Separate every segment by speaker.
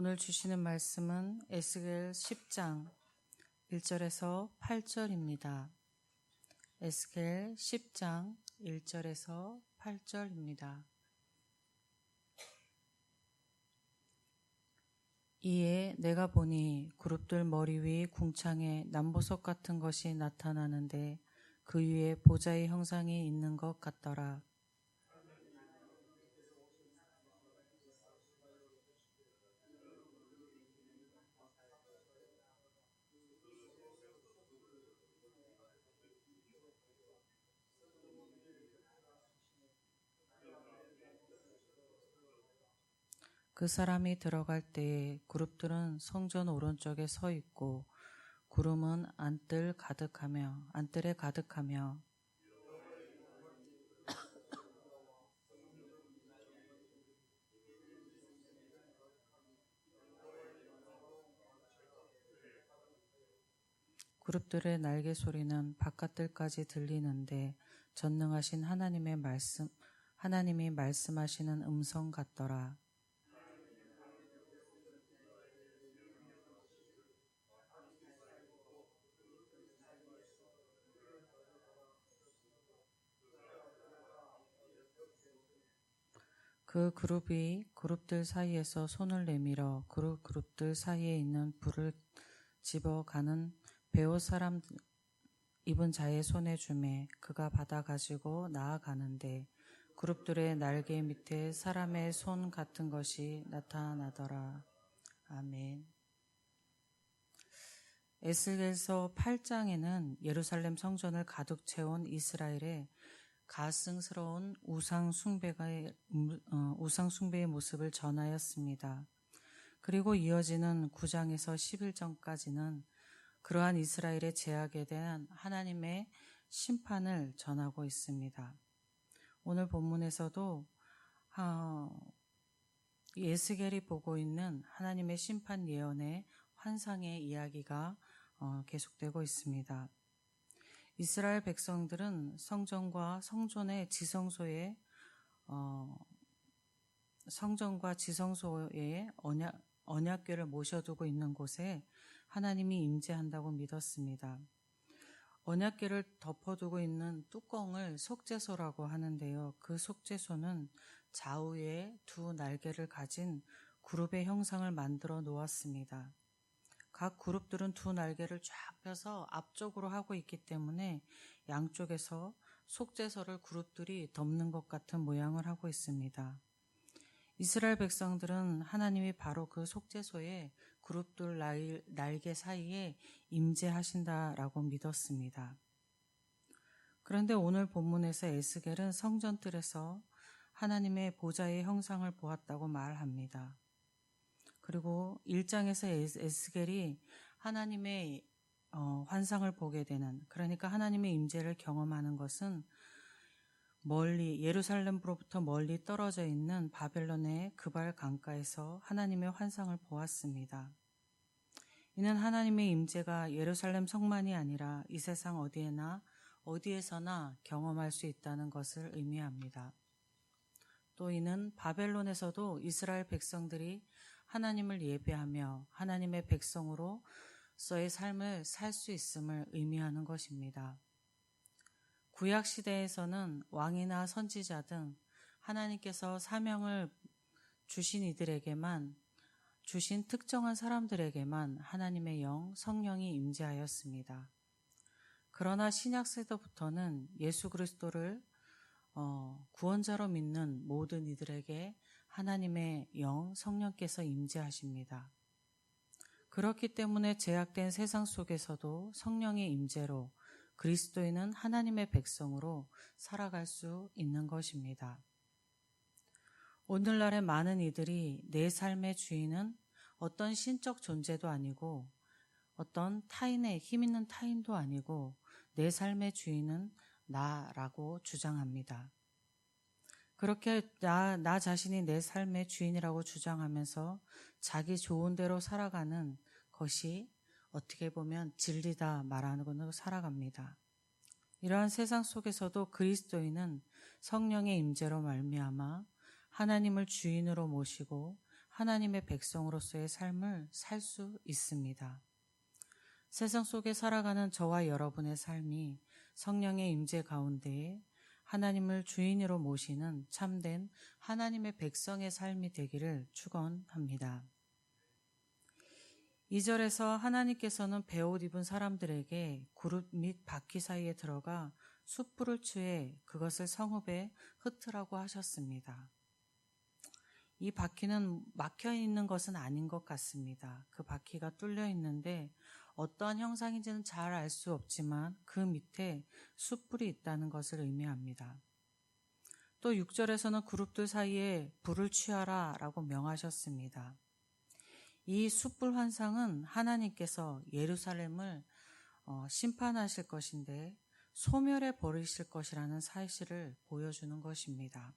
Speaker 1: 오늘 주시는 말씀은 에스겔 10장 1절에서 8절입니다. 에스겔 10장 1절에서 8절입니다. 이에 내가 보니 그룹들 머리 위 궁창에 남보석 같은 것이 나타나는데 그 위에 보좌의 형상이 있는 것 같더라. 그 사람이 들어갈 때에 그룹들은 성전 오른쪽에 서 있고 구름은 안뜰 가득하며 안뜰에 가득하며 그룹들의 날개 소리는 바깥들까지 들리는데 전능하신 하나님의 말씀 하나님이 말씀하시는 음성 같더라. 그 그룹이 그룹들 사이에서 손을 내밀어 그룹 그룹들 사이에 있는 불을 집어가는 배옷 사람 입은 자의 손에 주매 그가 받아 가지고 나아가는데 그룹들의 날개 밑에 사람의 손 같은 것이 나타나더라. 아멘. 에스겔서 8장에는 예루살렘 성전을 가득 채운 이스라엘의 가증스러운 우상 숭배의 어, 우상 숭배의 모습을 전하였습니다. 그리고 이어지는 9장에서 11장까지는 그러한 이스라엘의 제약에 대한 하나님의 심판을 전하고 있습니다. 오늘 본문에서도 어, 예스겔이 보고 있는 하나님의 심판 예언의 환상의 이야기가 어, 계속되고 있습니다. 이스라엘 백성들은 성전과 성전의 지성소에 어, 성전과 지성소에 언약, 언약궤를 모셔두고 있는 곳에 하나님이 임재한다고 믿었습니다. 언약궤를 덮어두고 있는 뚜껑을 속죄소라고 하는데요. 그 속죄소는 좌우에 두 날개를 가진 그룹의 형상을 만들어 놓았습니다. 각 그룹들은 두 날개를 쫙 펴서 앞쪽으로 하고 있기 때문에 양쪽에서 속죄서를 그룹들이 덮는 것 같은 모양을 하고 있습니다. 이스라엘 백성들은 하나님이 바로 그 속죄소에 그룹들 날개 사이에 임재하신다라고 믿었습니다. 그런데 오늘 본문에서 에스겔은 성전뜰에서 하나님의 보좌의 형상을 보았다고 말합니다. 그리고 1장에서 에스겔이 하나님의 어, 환상을 보게 되는 그러니까 하나님의 임재를 경험하는 것은 멀리 예루살렘으로부터 멀리 떨어져 있는 바벨론의 그발 강가에서 하나님의 환상을 보았습니다. 이는 하나님의 임재가 예루살렘 성만이 아니라 이 세상 어디에나 어디에서나 경험할 수 있다는 것을 의미합니다. 또 이는 바벨론에서도 이스라엘 백성들이 하나님을 예배하며 하나님의 백성으로서의 삶을 살 수 있음을 의미하는 것입니다. 구약 시대에서는 왕이나 선지자 등 하나님께서 사명을 주신 이들에게만 주신 특정한 사람들에게만 하나님의 영, 성령이 임재하였습니다. 그러나 신약 세대부터는 예수 그리스도를 어, 구원자로 믿는 모든 이들에게 하나님의 영, 성령께서 임재하십니다. 그렇기 때문에 제약된 세상 속에서도 성령의 임재로 그리스도인은 하나님의 백성으로 살아갈 수 있는 것입니다. 오늘날의 많은 이들이 내 삶의 주인은 어떤 신적 존재도 아니고 어떤 타인의 힘 있는 타인도 아니고 내 삶의 주인은 나라고 주장합니다. 그렇게 나, 나 자신이 내 삶의 주인이라고 주장하면서 자기 좋은 대로 살아가는 것이 어떻게 보면 진리다 말하는 것으로 살아갑니다. 이러한 세상 속에서도 그리스도인은 성령의 임재로 말미암아 하나님을 주인으로 모시고 하나님의 백성으로서의 삶을 살 수 있습니다. 세상 속에 살아가는 저와 여러분의 삶이 성령의 임재 가운데에 하나님을 주인으로 모시는 참된 하나님의 백성의 삶이 되기를 축원합니다. 2절에서 하나님께서는 배옷 입은 사람들에게 그룹 및 바퀴 사이에 들어가 숯불을 취해 그것을 성읍에 흩으라고 하셨습니다. 이 바퀴는 막혀 있는 것은 아닌 것 같습니다. 그 바퀴가 뚫려 있는데 어떠한 형상인지는 잘 알 수 없지만 그 밑에 숯불이 있다는 것을 의미합니다. 또 6절에서는 그룹들 사이에 불을 취하라 라고 명하셨습니다. 이 숯불 환상은 하나님께서 예루살렘을 어, 심판하실 것인데 소멸해 버리실 것이라는 사실을 보여주는 것입니다.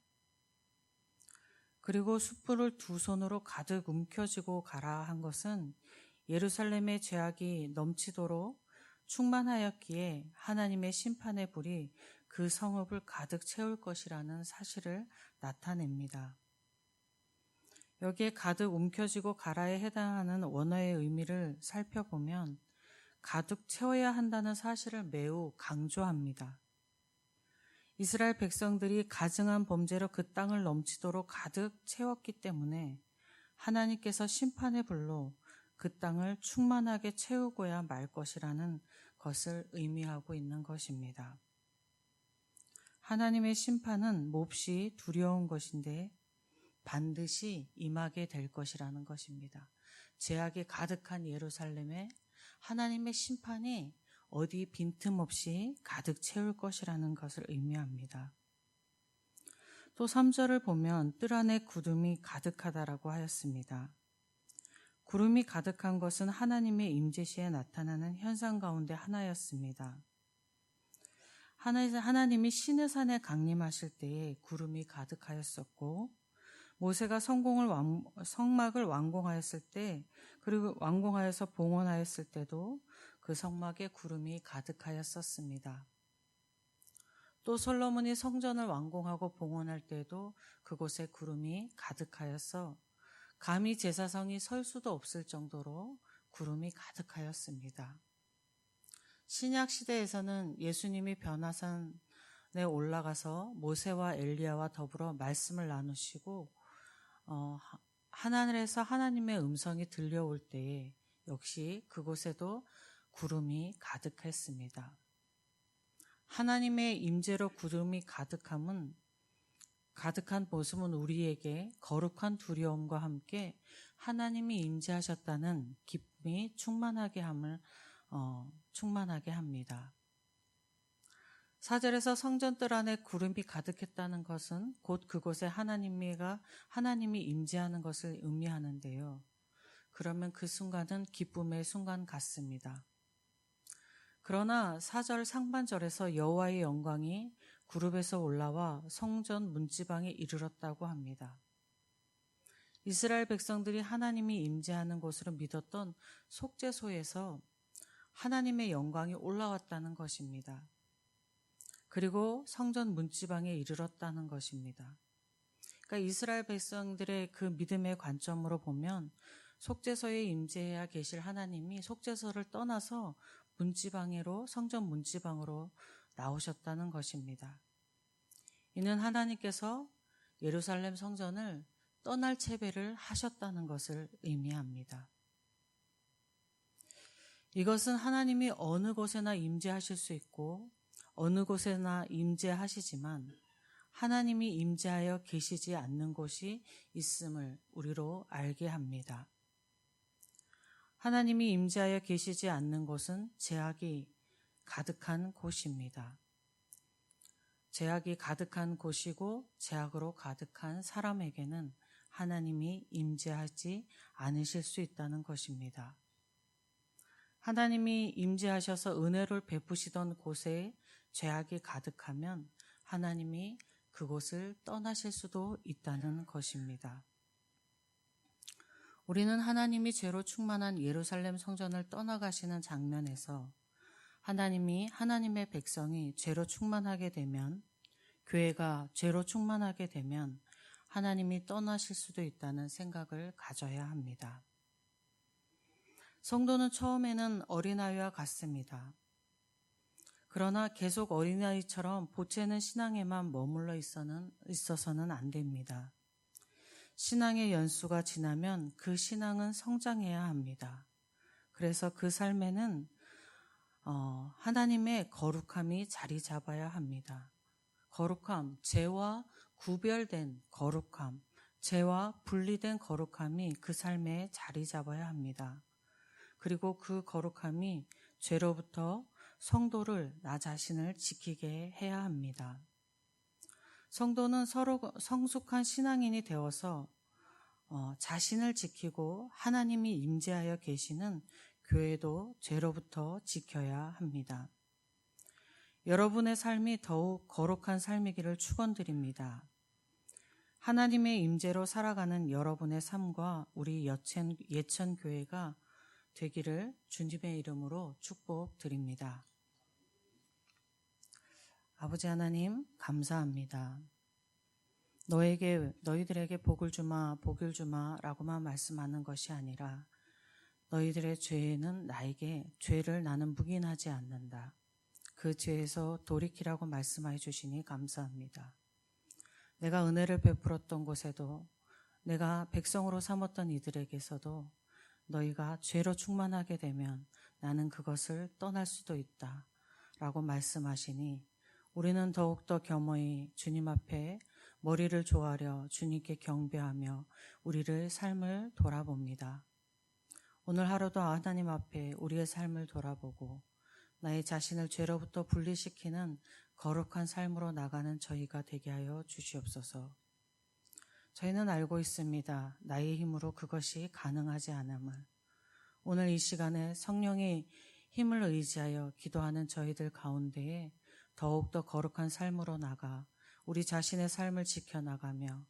Speaker 1: 그리고 숯불을 두 손으로 가득 움켜쥐고 가라 한 것은 예루살렘의 죄악이 넘치도록 충만하였기에 하나님의 심판의 불이 그 성읍을 가득 채울 것이라는 사실을 나타냅니다. 여기에 가득 움켜쥐고 가라에 해당하는 원어의 의미를 살펴보면 가득 채워야 한다는 사실을 매우 강조합니다. 이스라엘 백성들이 가증한 범죄로 그 땅을 넘치도록 가득 채웠기 때문에 하나님께서 심판의 불로 그 땅을 충만하게 채우고야 말 것이라는 것을 의미하고 있는 것입니다. 하나님의 심판은 몹시 두려운 것인데 반드시 임하게 될 것이라는 것입니다. 죄악이 가득한 예루살렘에 하나님의 심판이 어디 빈틈없이 가득 채울 것이라는 것을 의미합니다. 또 3절을 보면 뜰 안에 구름이 가득하다라고 하였습니다. 구름이 가득한 것은 하나님의 임재시에 나타나는 현상 가운데 하나였습니다. 하나님이 시내산에 강림하실 때에 구름이 가득하였었고 모세가 성공을 왕, 성막을 완공하였을 때 그리고 완공하여서 봉헌하였을 때도 그 성막에 구름이 가득하였었습니다. 또 솔로몬이 성전을 완공하고 봉헌할 때도 그곳에 구름이 가득하여서 감히 제사성이 설 수도 없을 정도로 구름이 가득하였습니다. 신약 시대에서는 예수님이 변화산에 올라가서 모세와 엘리야와 더불어 말씀을 나누시고 어, 하늘에서 하나님의 음성이 들려올 때에 역시 그곳에도 구름이 가득했습니다. 하나님의 임재로 구름이 가득함은 가득한 모습은 우리에게 거룩한 두려움과 함께 하나님이 임재하셨다는 기쁨이 충만하게 함을 어, 충만하게 합니다. 사절에서 성전뜰 안에 구름이 가득했다는 것은 곧 그곳에 하나님이가 하나님이 임재하는 것을 의미하는데요. 그러면 그 순간은 기쁨의 순간 같습니다. 그러나 사절 상반절에서 여호와의 영광이 구룹에서 올라와 성전 문지방에 이르렀다고 합니다. 이스라엘 백성들이 하나님이 임재하는 곳으로 믿었던 속죄소에서 하나님의 영광이 올라왔다는 것입니다. 그리고 성전 문지방에 이르렀다는 것입니다. 그러니까 이스라엘 백성들의 그 믿음의 관점으로 보면 속죄소에 임재해야 계실 하나님이 속죄소를 떠나서 문지방으로 성전 문지방으로 나오셨다는 것입니다. 이는 하나님께서 예루살렘 성전을 떠날 채배를 하셨다는 것을 의미합니다. 이것은 하나님이 어느 곳에나 임재하실 수 있고 어느 곳에나 임재하시지만 하나님이 임재하여 계시지 않는 곳이 있음을 우리로 알게 합니다. 하나님이 임재하여 계시지 않는 곳은 제약이 가득한 곳입니다. 제약이 가득한 곳이고 제약으로 가득한 사람에게는 하나님이 임재하지 않으실 수 있다는 것입니다. 하나님이 임재하셔서 은혜를 베푸시던 곳에 죄악이 가득하면 하나님이 그곳을 떠나실 수도 있다는 것입니다. 우리는 하나님이 죄로 충만한 예루살렘 성전을 떠나가시는 장면에서 하나님이 하나님의 백성이 죄로 충만하게 되면 교회가 죄로 충만하게 되면 하나님이 떠나실 수도 있다는 생각을 가져야 합니다. 성도는 처음에는 어린아이와 같습니다. 그러나 계속 어린아이처럼 보채는 신앙에만 머물러 있어서는 안 됩니다. 신앙의 연수가 지나면 그 신앙은 성장해야 합니다. 그래서 그 삶에는 어, 하나님의 거룩함이 자리 잡아야 합니다. 거룩함, 죄와 구별된 거룩함, 죄와 분리된 거룩함이 그 삶에 자리 잡아야 합니다. 그리고 그 거룩함이 죄로부터 성도를 나 자신을 지키게 해야 합니다. 성도는 서로 성숙한 신앙인이 되어서 어, 자신을 지키고 하나님이 임재하여 계시는 교회도 죄로부터 지켜야 합니다. 여러분의 삶이 더욱 거룩한 삶이기를 축원드립니다. 하나님의 임재로 살아가는 여러분의 삶과 우리 여천, 예천 교회가 되기를 주님의 이름으로 축복드립니다. 아버지 하나님 감사합니다. 너에게 너희들에게 복을 주마 복을 주마라고만 말씀하는 것이 아니라 너희들의 죄는 나에게 죄를 나는 묵인하지 않는다. 그 죄에서 돌이키라고 말씀해 주시니 감사합니다. 내가 은혜를 베풀었던 곳에도 내가 백성으로 삼았던 이들에게서도 너희가 죄로 충만하게 되면 나는 그것을 떠날 수도 있다. 라고 말씀하시니 우리는 더욱더 겸허히 주님 앞에 머리를 조아려 주님께 경배하며 우리를 삶을 돌아봅니다. 오늘 하루도 하나님 앞에 우리의 삶을 돌아보고 나의 자신을 죄로부터 분리시키는 거룩한 삶으로 나가는 저희가 되게 하여 주시옵소서. 저희는 알고 있습니다. 나의 힘으로 그것이 가능하지 않음을. 오늘 이 시간에 성령의 힘을 의지하여 기도하는 저희들 가운데에 더욱더 거룩한 삶으로 나가 우리 자신의 삶을 지켜나가며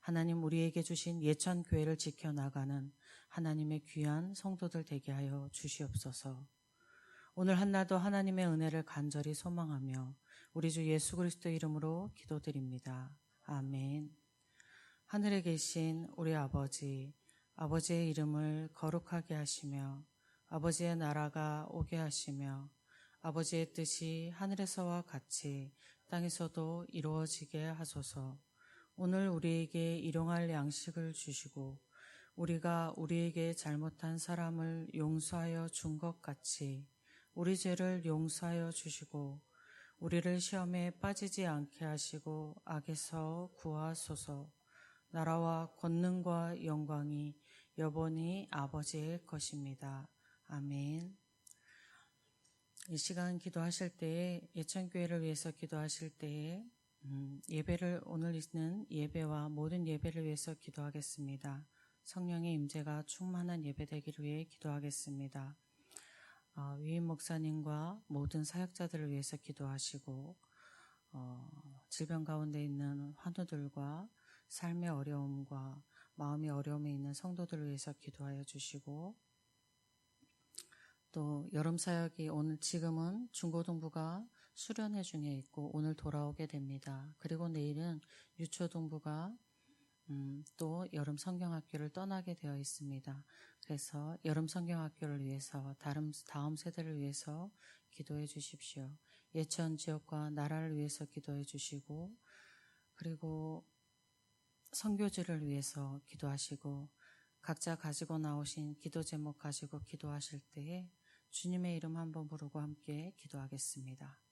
Speaker 1: 하나님 우리에게 주신 예천 교회를 지켜나가는 하나님의 귀한 성도들 되게 하여 주시옵소서. 오늘 한나도 하나님의 은혜를 간절히 소망하며 우리 주 예수 그리스도 이름으로 기도드립니다. 아멘. 하늘에 계신 우리 아버지, 아버지의 이름을 거룩하게 하시며 아버지의 나라가 오게 하시며 아버지의 뜻이 하늘에서와 같이 땅에서도 이루어지게 하소서. 오늘 우리에게 일용할 양식을 주시고 우리가 우리에게 잘못한 사람을 용서하여 준 것 같이 우리 죄를 용서하여 주시고 우리를 시험에 빠지지 않게 하시고 악에서 구하소서. 나라와 권능과 영광이 여보니 아버지의 것입니다. 아멘. 이 시간 기도하실 때에 예천교회를 위해서 기도하실 때에 음, 예배를 오늘 있는 예배와 모든 예배를 위해서 기도하겠습니다. 성령의 임재가 충만한 예배 되기를 위해 기도하겠습니다. 어, 위임 목사님과 모든 사역자들을 위해서 기도하시고 어, 질병 가운데 있는 환우들과 삶의 어려움과 마음의 어려움에 있는 성도들을 위해서 기도하여 주시고 또 여름 사역이 오늘 지금은 중고등부가 수련회 중에 있고 오늘 돌아오게 됩니다. 그리고 내일은 유초동부가 음, 또 여름 성경학교를 떠나게 되어 있습니다. 그래서 여름 성경학교를 위해서 다음, 다음 세대를 위해서 기도해 주십시오. 예천 지역과 나라를 위해서 기도해 주시고 그리고 성교지를 위해서 기도하시고 각자 가지고 나오신 기도 제목 가지고 기도하실 때에 주님의 이름 한번 부르고 함께 기도하겠습니다.